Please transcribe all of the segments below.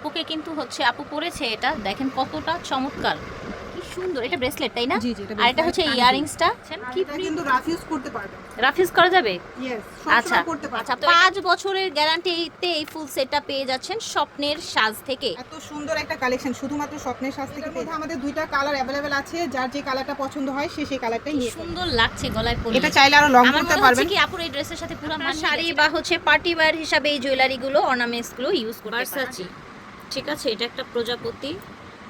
আপুকে কিন্তু হচ্ছে আপু পরেছে এটা। দেখেন কতটা চমৎকার। কি সুন্দর। এটা ব্রেসলেট তাই না? আর এটা হচ্ছে ইয়ারিংসটা আর কি কিন্তু রাফ ইউজ করতে পারবেন। রাফিউজ করা যাবে? আচ্ছা। আচ্ছা পাঁচ বছরের গ্যারান্টিতে এই ফুল সেটটা পেয়ে যাচ্ছেন স্বপ্নের সাজ থেকে। এত সুন্দর একটা কালেকশন শুধুমাত্র স্বপ্নের শাস্তি থেকে মধ্যে আমাদের দুইটা কালার অ্যাভেলেবেল আছে যার যে কালারটা পছন্দ হয় সে সেই কালারটাই নিয়ে সুন্দর লাগছে গলায় পরে এটা চাইলে আরও লং আমার করতে মনে পারবেন। কি আপুর এই ড্রেসের সাথে পুরো শাড়ি বা হচ্ছে পার্টি ওয়্যার হিসাবে এই জুয়েলারিগুলো অর্নামেন্টসগুলো ইউজ করতে ভার্সাচি ঠিক আছে, এটা একটা প্রজাপতি,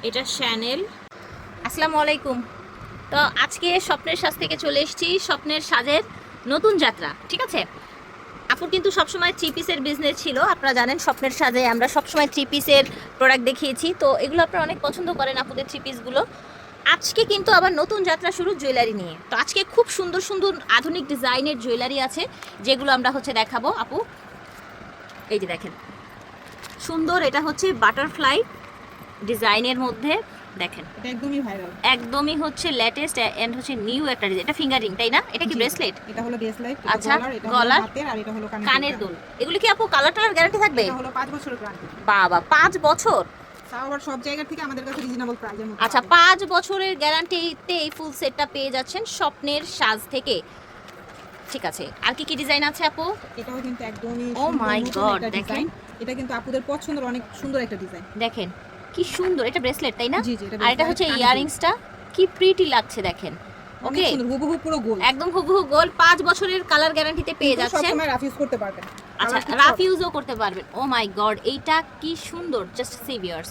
এটা শ্যানেল। আসসালামু আলাইকুম। তো আজকে স্বপ্নের সাজ থেকে চলে এসেছি, স্বপ্নের সাজের নতুন যাত্রা, ঠিক আছে? আপুর কিন্তু সবসময় থ্রি পিসের বিজনেস ছিল, আপনারা জানেন স্বপ্নের সাজে আমরা সবসময় থ্রি পিসের প্রোডাক্ট দেখিয়েছি, তো এগুলো আপনারা অনেক পছন্দ করেন আপুদের থ্রি পিসগুলো আজকে কিন্তু আবার নতুন যাত্রা শুরু জুয়েলারি নিয়ে। তো আজকে খুব সুন্দর সুন্দর আধুনিক ডিজাইনের জুয়েলারি আছে, যেগুলো আমরা হচ্ছে দেখাবো, আপু। এই যে দেখেন। সুন্দর এটা হচ্ছে বাটারফ্লাই ডিজাইনের মধ্যে দেখেন। একদমই ভাইরাল একদমই হচ্ছে লেটেস্ট এন্ড হচ্ছে নিউ একটা ডিজাইন এটা ফিঙ্গারিং তাই না? এটা কি ব্রেসলেট এটা হলো ব্রেসলেট আচ্ছা, গলার আর এটা হলো কানের দুল। এগুলো কি আপু কালার টালার গ্যারান্টি থাকবে? এটা হলো 5 বছরের গ্যারান্টি বাবা পাঁচ বছর? তাও আবার সব জায়গা থেকে আমাদের কাছে রিজনেবল প্রাইসের মধ্যে আচ্ছা পাবেন। পাঁচ বছরের গ্যারান্টিতে এই ফুল সেটটা পেয়ে যাচ্ছেন স্বপ্নের সাজ থেকে। ঠিক আছে আর কি কি ডিজাইন আছে আপু? এটাও কিন্তু একদমই নতুন God, একটা দেখেন। এটা কিন্তু আপুদের পছন্দের অনেক সুন্দর একটা ডিজাইন। দেখেন কি সুন্দর এটা ব্রেসলেট তাই না? জি জি আর এটা হচ্ছে ইয়ারিংসটা কি প্রিটি লাগছে দেখেন। ওকে হুবহু পুরো গোল। একদম হুবহু গোল পাঁচ বছরের কালার গ্যারান্টিতে পেয়ে যাচ্ছেন। সবসময় রাফ ইউজ করতে পারবেন। আচ্ছা Colour খুব রাফ ইউজও করতে পারবেন। ও মাই গড এইটা কি সুন্দর জাস্ট সি ভিউয়ার্স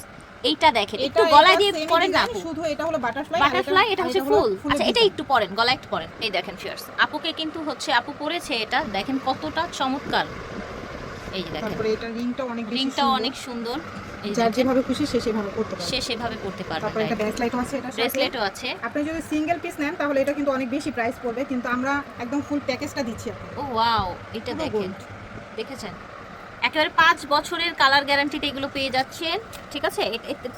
এইটা দেখেন একটু গলায় দিয়ে পরেন না শুধু এটা হলো বাটারফ্লাই বাটারফ্লাই এটা হচ্ছে ফুল আচ্ছা এটা একটু পরেন গলা একটু পরেন। এই দেখেন ফিয়ার্স আপুকে কিন্তু হচ্ছে আপু পরেছে এটা দেখেন কতটা চমৎকার। এই যে দেখেন। তারপরে এটা রিংটা অনেক বেশি রিংটাও অনেক সুন্দর। যার যেভাবে খুশি সে সেভাবে করতে পারবে। সে সেভাবে করতে পারবে তারপরে এটা ব্রেসলাইটও আছে এটা ব্রেসলেটও আছে। আপনি যদি সিঙ্গেল পিস নেন তাহলে এটা কিন্তু অনেক বেশি প্রাইস পড়বে কিন্তু আমরা একদম ফুল প্যাকেজটা দিচ্ছি ও ওয়াও এটা দেখেন। দেখেছেন? একেবারে পাঁচ বছরের কালার গ্যারান্টিতে এগুলো পেয়ে যাচ্ছেন। ঠিক আছে?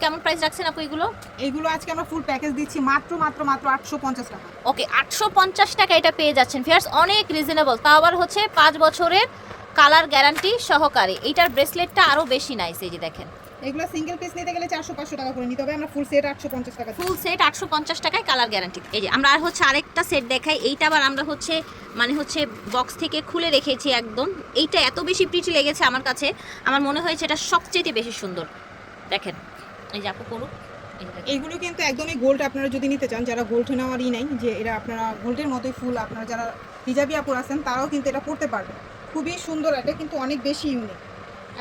কেমন প্রাইস রাখছেন আপু এগুলো? এইগুলো আজকে আমরা ফুল প্যাকেজ দিচ্ছি মাত্র মাত্র মাত্র আটশো পঞ্চাশ টাকা। ওকে আটশো পঞ্চাশ টাকা এটা পেয়ে যাচ্ছেন ফিয়ার্স অনেক রিজনেবল তাও আবার হচ্ছে পাঁচ বছরের কালার গ্যারান্টি সহকারে। এইটার ব্রেসলেটটা আরও বেশি নাইস এই যে দেখেন। এগুলো সিঙ্গেল পিস নিতে গেলে চারশো পাঁচশো টাকা করে নিতে হবে। আমরা ফুল সেট আটশো পঞ্চাশ টাকা ফুল সেট আটশো পঞ্চাশ টাকায় কালার গ্যারান্টি এই যে আমরা আর হচ্ছে আরেকটা সেট দেখাই। এইটা আবার আমরা হচ্ছে মানে হচ্ছে বক্স থেকে খুলে রেখেছি একদম। এইটা এত বেশি প্রিটি লেগেছে আমার কাছে। আমার মনে হয়েছে এটা সবচেয়ে বেশি সুন্দর। দেখেন এই যে আপু করুক। এইগুলো কিন্তু একদমই গোল্ড আপনারা যদি নিতে চান যারা গোল্ড নেওয়ারই নাই যে এরা আপনারা গোল্ডের মতোই ফুল আপনারা যারা হিজাবি আপুর আছেন তারাও কিন্তু এটা পড়তে পারবে খুবই সুন্দর এটা কিন্তু অনেক বেশি ইউনিক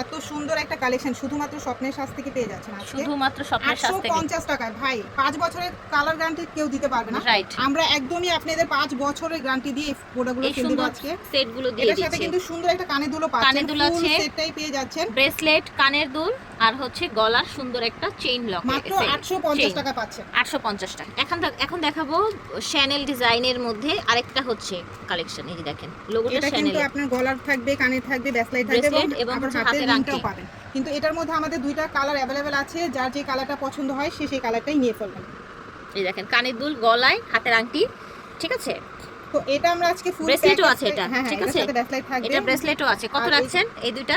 এত সুন্দর একটা কালেকশন শুধুমাত্র স্বপ্নের সাজ থেকে পেয়ে যাচ্ছেন আজকে? শুধুমাত্র স্বপ্নের সাজ থেকে পঞ্চাশ টাকায় ভাই পাঁচ বছরের কালার গ্যারান্টি কেউ দিতে পারবে না। রাইট আমরা একদমই আপনাদের পাঁচ বছরের গ্যারান্টি দিয়ে প্রোডাক্টগুলো সেল দিব আজকে সেটগুলো দিয়ে এটার সাথে কিন্তু সুন্দর একটা কানের দুলো কানের পাচ্ছেন দুল আছে। সেটটাই পেয়ে যাচ্ছেন। ব্রেসলেট কানের দুল আর হচ্ছে গলার সুন্দর একটা চেইন লক মাত্র আটশো পঞ্চাশ টাকা পাচ্ছেন। আটশো পঞ্চাশ টাকা। এখন এখন দেখাবো শ্যানেল ডিজাইনের মধ্যে আরেকটা হচ্ছে কালেকশন এই দেখেন লোগোটা শ্যানেল এটা কিন্তু আপনার গলার থাকবে কানের থাকবে ব্যাসলাইট থাকবে এবং হাতের রিংটাও পাবেন কিন্তু এটার মধ্যে আমাদের দুইটা কালার অ্যাভেলেবেল আছে যার যে কালারটা পছন্দ হয় সে সেই কালারটাই নিয়ে ফেলবেন। এই দেখেন কানের দুল গলায় হাতের আংটি ঠিক আছে? তো এটা আমরা আজকে ফুল ব্রেসলেটও আছে এটা, হ্যাঁ হ্যাঁ ঠিক আছে? সাথে ব্যাসলাইট থাকবে। এটা ব্রেসলেটও আছে। কত রাখছেন এই দুইটা?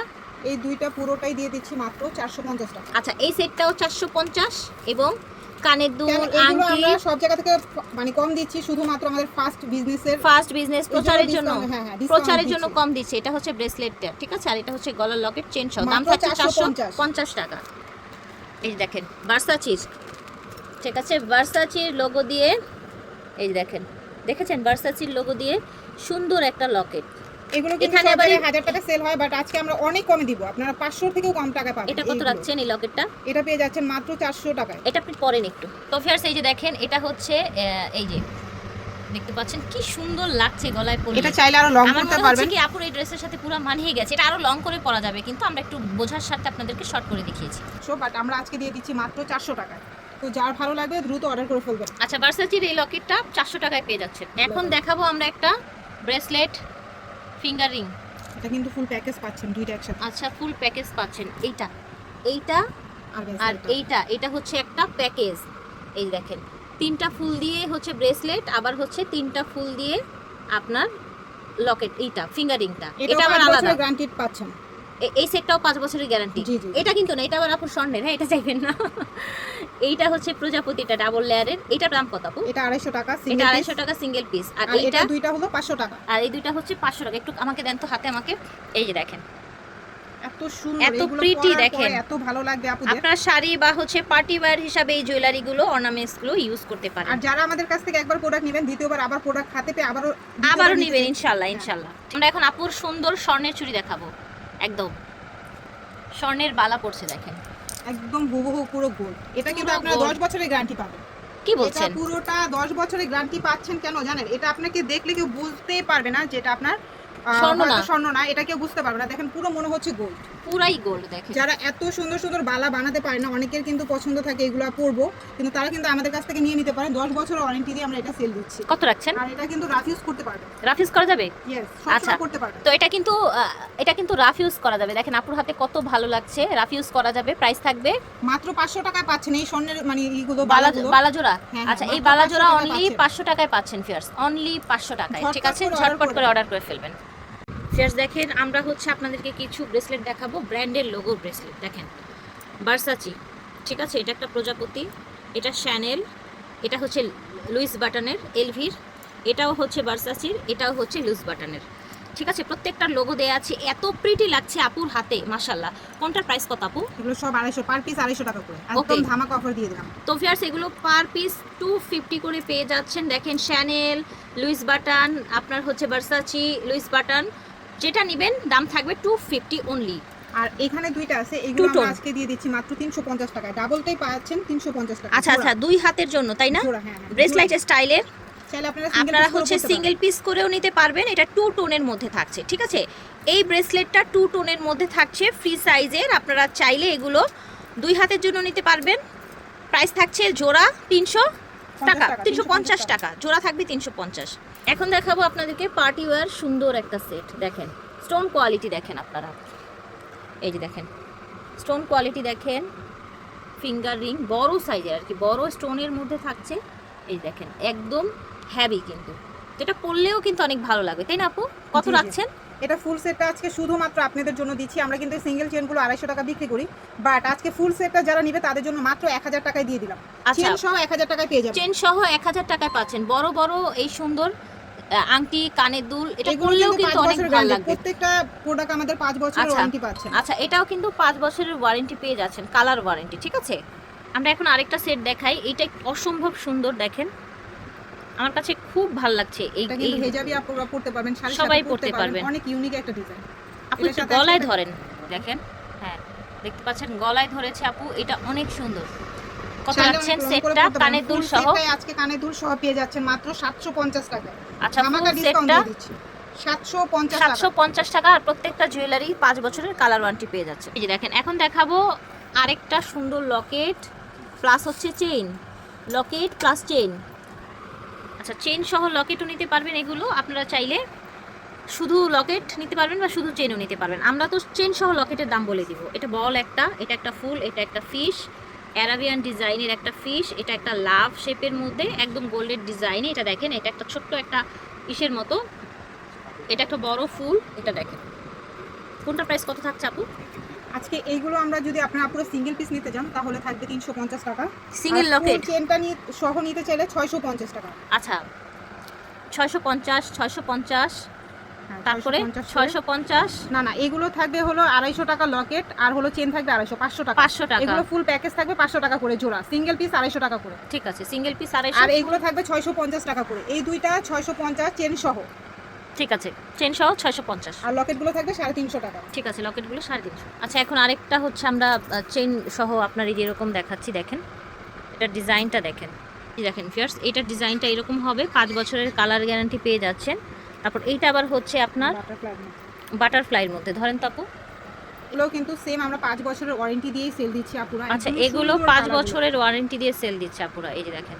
এই দুইটা পুরোটাই দিয়ে দিচ্ছি মাত্র চারশো পঞ্চাশ টাকা। আচ্ছা এই সেটটাও চারশো পঞ্চাশ এবং কানের কেন দুল আংটি। সব জায়গা থেকে মানে কম দিচ্ছি শুধুমাত্র আমাদের ফার্স্ট বিজনেসের ফার্স্ট বিজনেস প্রচারের জন্য। হ্যাঁ, হ্যাঁ, প্রচারের জন্য কম দিচ্ছে। এটা হচ্ছে ব্রেসলেটটা ঠিক আছে? আর এটা হচ্ছে গলার লকেট চেন সহ। দাম থাকছে চারশো 450 পঞ্চাশ। টাকা। এই দেখেন ভার্সাচির ঠিক আছে? ভার্সাচির লোগো দিয়ে এই দেখেন। দেখেছেন? ভার্সাচির লোগো দিয়ে সুন্দর একটা লকেট এগুলো কিন্তু জায়গায় হাজার টাকা সেল হয় বাট আজকে আমরা অনেক কমে দিব। আপনারা পাঁচশো থেকেও কম টাকা পাবেন। এটা কত রাখছেন এই লকেটটা? এটা পেয়ে যাচ্ছেন মাত্র চারশো টাকায়। এটা আপনি পরেন একটু। তো ফিয়ার্স এই যে দেখেন এটা হচ্ছে এই যে দেখতে পাচ্ছেন কি সুন্দর লাগছে গলায় পরে এটা চাইলে আরও লং করতে পারবেন। কি আপুর এই ড্রেসের সাথে পুরো মানিয়ে গেছে। এটা আরও লং করে পরা যাবে কিন্তু আমরা একটু বোঝার সাথে আপনাদেরকে শর্ট করে দেখিয়েছি। সো বাট আমরা আজকে দিয়ে দিচ্ছি মাত্র চারশো টাকায়। তো যার ভালো লাগবে দ্রুত অর্ডার করে ফেলবেন। আচ্ছা ভার্সাচির এই লকেটটা চারশো টাকায় পেয়ে যাচ্ছেন। এখন দেখাবো আমরা একটা ব্রেসলেট ফিঙ্গার। রিং এটা কিন্তু ফুল প্যাকেজ পাচ্ছেন দুইটা একসাথে। আচ্ছা ফুল প্যাকেজ পাচ্ছেন। এইটা। এইটা আর। এইটা। এটা হচ্ছে একটা প্যাকেজ এই দেখেন। তিনটা ফুল দিয়ে হচ্ছে ব্রেসলেট আবার হচ্ছে তিনটা ফুল দিয়ে আপনার লকেট এইটা ফিঙ্গারিংটা। এটা আবার আলাদা। গ্যারান্টি পাচ্ছেন। এই সেটটাও পাঁচ বছরের গ্যারান্টি। এটা কিন্তু না এটা আবার আপুর স্বর্ণের। হ্যাঁ এটা চাইবেন না। এইটা হচ্ছে প্রজাপতিটা ডাবল লেয়ারের এটার দাম কত আপু? এটা আড়াইশো টাকা এটা single আড়াইশো piece। টাকা সিঙ্গেল পিস আর আর এটা দুইটা হলো পাঁচশো টাকা। আর এই দুইটা হচ্ছে পাঁচশো টাকা। একটু আমাকে দেন তো হাতে আমাকে। এই যে দেখেন। এত সুন্দর এত pretty দেখেন। এত ভালো লাগবে আপুদের। আপনার শাড়ি বা হচ্ছে পার্টি ওয়্যার হিসাবে এই জুয়েলারিগুলো অর্নামেন্টসগুলো ইউজ করতে আর পারেন যারা আমাদের কাছ থেকে একবার প্রোডাক্ট নেবেন দ্বিতীয়বার আবার প্রোডাক্ট হাতে পেয়ে আবারও নিতে নেবেন চাই। ইনশাল্লাহ হ্যাঁ। ইনশাল্লাহ আমরা এখন আপুর সুন্দর স্বর্ণের চুড়ি দেখাবো। একদম। স্বর্ণের বালা পড়ছে দেখেন। একদম হুবহু পুরো গোল্ড এটা কিন্তু আপনারা দশ 10 বছরের গ্যারান্টি পাবেন। কি বলছেন? পুরোটা 10 বছরের গ্যারান্টি পাচ্ছেন কেন জানেন? এটা আপনাকে দেখলে কেউ বুঝতেই পারবে না যেটা আপনার স্বর্ণ না। হয়তো স্বর্ণ না এটা কেউ বুঝতে পারবে না। দেখেন পুরো মনে হচ্ছে গোল্ড পুরাই গোল্ড দেখেন। যারা এত সুন্দর সুন্দর বালা বানাতে পারে না অনেকের কিন্তু পছন্দ থাকে এগুলো পরবো কিন্তু তারা কিন্তু আমাদের কাছ থেকে নিয়ে নিতে পারেন 10 বছরের ওয়ারেন্টি দিয়ে আমরা এটা সেল দিচ্ছি। কত রাখছেন? আর এটা কিন্তু রাফ ইউজ করতে পারবে। রাফ ইউজ করা যাবে? আচ্ছা। করতে পারবে। তো এটা কিন্তু এটা কিন্তু রাফ ইউজ করা যাবে। দেখেন আপুর হাতে কত ভালো লাগছে। রাফ ইউজ করা যাবে প্রাইস থাকবে। মাত্র 500 টাকায় পাচ্ছেন এই স্বর্ণের মানে এইগুলো বালাজোড়া হ্যাঁ, আচ্ছা এই বালাজোড়া অনলি পাঁচশো টাকায় পাচ্ছেন। ফিয়ার্স অনলি পাঁচশো টাকায় ঠিক আছে? ঝটপট করে অর্ডার করে ফেলবেন। ফিয়ার্স দেখেন আমরা হচ্ছে আপনাদেরকে কিছু ব্রেসলেট দেখাবো ব্র্যান্ডের লোগো ব্রেসলেট দেখেন। বার্সাচি ঠিক আছে? এটা একটা প্রজাপতি এটা শ্যানেল এটা হচ্ছে লুইস বাটনের এলভির এটাও হচ্ছে বার্সাচির এটাও হচ্ছে লুইস বাটনের ঠিক আছে? প্রত্যেকটা লোগো দেয়া আছে। এত প্রিটি লাগছে আপুর হাতে মাশাল্লাহ কোনটার প্রাইস কত আপু? এগুলো সব আড়াইশো পার পিস আড়াইশো টাকা করে। একদম. ধামাকা অফার দিয়ে দিলাম। তো ফিয়ার্স এগুলো পার পিস টু ফিফটি করে পেয়ে যাচ্ছেন। দেখেন শ্যানেল লুইস বাটন আপনার হচ্ছে ভার্সাচি লুইস বাটন যেটা নেবেন দাম থাকবে টু ফিফটি অনলি আর এখানে দুইটা আছে এগুলো আমরা আজকে দিয়ে দিচ্ছি মাত্র 350 টাকা। ডাবলটাই পাচ্ছেন 350 টাকা। আচ্ছা আচ্ছা দুই হাতের জন্য তাই না? জোড়া হ্যাঁ হ্যাঁ ব্রেসলাইট স্টাইলের চাইলে আপনারা আপনারা হচ্ছে সিঙ্গেল পিস করেও নিতে পারবেন এটা টু টোনের মধ্যে থাকছে ঠিক আছে? এই ব্রেসলেটটা টু টোনের মধ্যে থাকছে ফ্রি সাইজের আপনারা চাইলে এগুলো দুই হাতের জন্য নিতে পারবেন। প্রাইস থাকছে জোড়া তিনশো টাকা তিনশো পঞ্চাশ 350 টাকা জোড়া থাকবে তিনশো পঞ্চাশ। এখন দেখাবো আপনাদেরকে পার্টি ওয়ার সুন্দর একটা সেট দেখেন। স্টোন কোয়ালিটি দেখেন আপনারা। এই যে দেখেন। স্টোন কোয়ালিটি দেখেন ফিঙ্গার রিং বড় সাইজের আর কি বড় স্টোনের মধ্যে থাকছে। এই দেখেন একদম হ্যাভি কিন্তু। যেটা পরলেও কিন্তু অনেক ভালো লাগবে তাই না আপু? কত। রাখছেন? এটা ফুল সেটটা আজকে শুধুমাত্র আপনাদের জন্য দিচ্ছি। আমরা কিন্তু সিঙ্গেল চেনগুলো আড়াইশো টাকা বিক্রি করি বাট আজকে ফুল সেটটা যারা নিবে তাদের জন্য মাত্র এক হাজার টাকায় দিয়ে দিলাম। আচ্ছা। চেন সহ এক হাজার টাকায় পেয়ে যাবেন। চেন সহ এক হাজার টাকায় পাচ্ছেন। বড় বড় এই সুন্দর আংটি কানের দুল এটা করলেও কিন্তু অনেক ভালো লাগবে। প্রত্যেকটা প্রোডাক্ট আমাদের পাঁচ বছরের আচ্ছা। ওয়ারেন্টি পাচ্ছেন। আচ্ছা এটাও কিন্তু পাঁচ বছরের ওয়ারেন্টি পেয়ে যাচ্ছেন কালার ওয়ারেন্টি ঠিক আছে? আমরা এখন আরেকটা সেট দেখাই এটা অসম্ভব সুন্দর দেখেন। আমার কাছে খুব ভালো লাগছে এই এই হেজাবি আপনারা পড়তে পারবেন শাড়ির সবাই পরতে পারবেন। অনেক ইউনিক একটা ডিজাইন আপু এটার একটু সাথে গলায় ধরেন দেখেন। হ্যাঁ দেখতে পাচ্ছেন গলায় ধরেছে আপু এটা অনেক সুন্দর। কত রাখছেন সেটটা কানের দুল সহ? আজকে কানের দুল সহ পেয়ে যাচ্ছেন মাত্র 750 টাকা। আচ্ছা ফুল সেটটা দিয়ে দিচ্ছি। 750 টাকা। সাতশো পঞ্চাশ টাকা আর প্রত্যেকটা জুয়েলারি পাঁচ বছরের কালার ওয়ারেন্টি পেয়ে যাচ্ছে। এই যে দেখেন এখন দেখাবো আরেকটা সুন্দর লকেট প্লাস হচ্ছে চেইন লকেট প্লাস চেইন আচ্ছা চেইন সহ লকেটও নিতে পারবেন এগুলো। আপনারা চাইলে শুধু লকেট নিতে পারবেন বা শুধু চেনও নিতে পারবেন। আমরা তো চেন সহ লকেটের দাম বলে দিব। এটা বল একটা এটা একটা ফুল এটা একটা ফিশ অ্যারাবিয়ান ডিজাইনের একটা ফিশ এটা একটা লাভ শেপের মধ্যে একদম গোল্ডের ডিজাইনে এটা দেখেন এটা একটা ছোট্ট একটা ইসের মতো। এটা একটা বড় ফুল এটা দেখেন। কোনটা প্রাইস কত থাকছে আপু? আজকে এইগুলো আমরা যদি আপনারা পুরো সিঙ্গেল পিস নিতে যান তাহলে থাকবে 350 টাকা। সিঙ্গেল লকেট চেনটা নিয়ে সহ নিতে চাইলে 650 টাকা। আচ্ছা ছয়শো পঞ্চাশ ছয়শো পঞ্চাশ। তারপরে 650 করে। ছয়শো পঞ্চাশ। না না এগুলো থাকবে হলো আড়াইশো টাকা লকেট আর হলো চেন থাকবে আড়াইশো পাঁচশো টাকা। পাঁচশো টাকা। এগুলো ফুল প্যাকেজ থাকবে পাঁচশো টাকা করে জোড়া সিঙ্গেল পিস আড়াইশো টাকা করে। ঠিক আছে সিঙ্গেল পিস আড়াইশো। আর এইগুলো থাকবে ছয়শো পঞ্চাশ টাকা করে। এই দুইটা ছয়শো পঞ্চাশ চেন সহ। ঠিক আছে চেন সহ ছয়শো পঞ্চাশ। আর লকেটগুলো থাকবে সাড়ে তিনশো টাকা। ঠিক আছে লকেটগুলো সাড়ে তিনশো। আচ্ছা এখন আরেকটা হচ্ছে আমরা চেন সহ আপনার এই যেরকম দেখাচ্ছি দেখেন। এটার ডিজাইনটা দেখেন। দেখেন ফিয়ার্স এটার ডিজাইনটা এরকম হবে। পাঁচ বছরের কালার গ্যারান্টি পেয়ে যাচ্ছেন। তারপর এইটা আবার হচ্ছে আপনার বাটারফ্লাইয়ের মধ্যে। ধরেন তো আপু। এগুলো কিন্তু সেম আমরা পাঁচ বছরের ওয়ারেন্টি দিয়েই সেল দিচ্ছি আপুরা। আচ্ছা এগুলো পাঁচ বছরের ওয়ারেন্টি দিয়ে সেল দিচ্ছে আপুরা। এই যে দেখেন।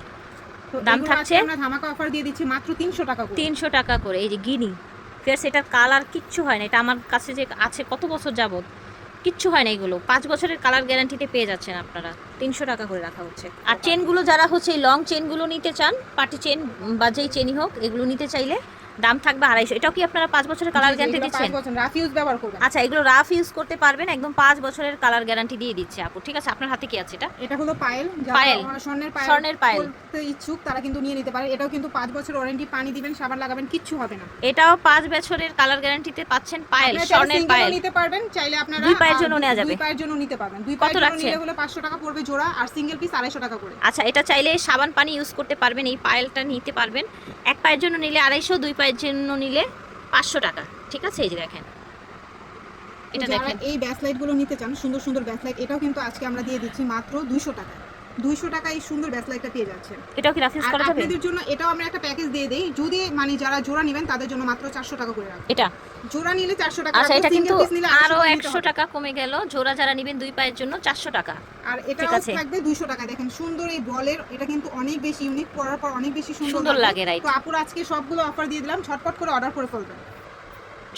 দাম থাকছে? আমরা ধামাকা অফার দিয়ে দিচ্ছি মাত্র তিনশো টাকা করে। তিনশো টাকা করে। এই যে গিনি। ফিয়ার্স এটার কালার কিচ্ছু হয় না। এটা আমার কাছে যে আছে কত বছর যাবত কিচ্ছু হয় না এগুলো। পাঁচ বছরের কালার গ্যারান্টিতে পেয়ে যাচ্ছেন আপনারা। তিনশো টাকা করে রাখা হচ্ছে। আর চেনগুলো যারা হচ্ছে এই লং চেনগুলো নিতে চান পার্টি চেন বা যেই চেনই হোক এগুলো নিতে চাইলে দাম থাকবে আড়াইশো। এটাও কি আপনারা পাঁচ বছরের কালার গ্যারান্টি দিচ্ছেন? রাফ ইউজ ব্যবহার করবেন। আচ্ছা এগুলো রাফ ইউজ করতে পারবেন একদম পাঁচ বছরের কালার গ্যারান্টি দিয়ে দিচ্ছে আপু। ঠিক আছে আপনার হাতে কি আছে এটা? এটা হলো পায়েল পায়েল। স্বর্ণের পায়েল স্বর্ণের পায়েল। ইচ্ছুক তারা কিন্তু নিয়ে নিতে পারে। এটাও কিন্তু পাঁচ বছর ওয়ারেন্টি পানি দিবেন সাবান লাগাবেন কিচ্ছু হবে না। এটাও পাঁচ বছরের কালার গ্যারান্টিতে পাচ্ছেন পায়েল স্বর্ণের পায়েল নিতে পারবেন চাইলে আপনারা দুই পায়ের জন্য নেওয়া যাবে। দুই পায়ের জন্য নিতে পারবেন। দুই পায়ের জন্য নিলে হলে পাঁচশো টাকা পড়বে জোড়া আর সিঙ্গেল পিস আড়াইশো টাকা করে। আচ্ছা এটা চাইলে সাবান পানি ইউজ করতে পারবেন এই পায়েলটা নিতে পারবেন। এক পায়ের জন্য নিলে আড়াইশো দুই পায়ের জন্য নিলে পাঁচশো টাকা। ঠিক আছে? এই যে দেখেন। এটা দেখেন। এই ব্যাস লাইটগুলো নিতে চান সুন্দর সুন্দর ব্যাসলাইট এটাও কিন্তু আজকে আমরা দিয়ে দিচ্ছি মাত্র দুইশো টাকা। দুইশো টাকা এই সুন্দর ব্যাসলাইটটা পেয়ে যাচ্ছেন এটাও কি রাফিউজ করা যাবে আপনাদের জন্য এটাও আমরা একটা প্যাকেজ দিয়ে দেই। যদি মানে যারা জোড়া নেবেন তাদের জন্য মাত্র চারশো টাকা করে রাখব। এটা? জোড়া নিলে চারশো টাকা আচ্ছা এটা কিন্তু আরও 800 টাকা কমে গেল। জোড়া যারা নেবেন দুই পায়ের জন্য চারশো টাকা। আর আছে। থাকবে দুইশো টাকা। দেখেন সুন্দর এই বলের এটা কিন্তু অনেক বেশি ইউনিক পরার পর অনেক বেশি সুন্দর লাগে, right. তো আপুর আজকে সবগুলো অফার দিয়ে দিলাম। ঝটপট করে অর্ডার করে ফেলবেন।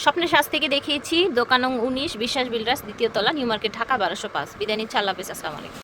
স্বপ্নের সাজ থেকে দেখিয়েছি দোকানং উনিশ বিশ্বাস বিল্ডার্স দ্বিতীয় তলা নিউ মার্কেট ঢাকা বারোশো পাঁচ। বিদায় নিচ্ছে আল্লাহ হাফেজ আসসালামু আলাইকুম।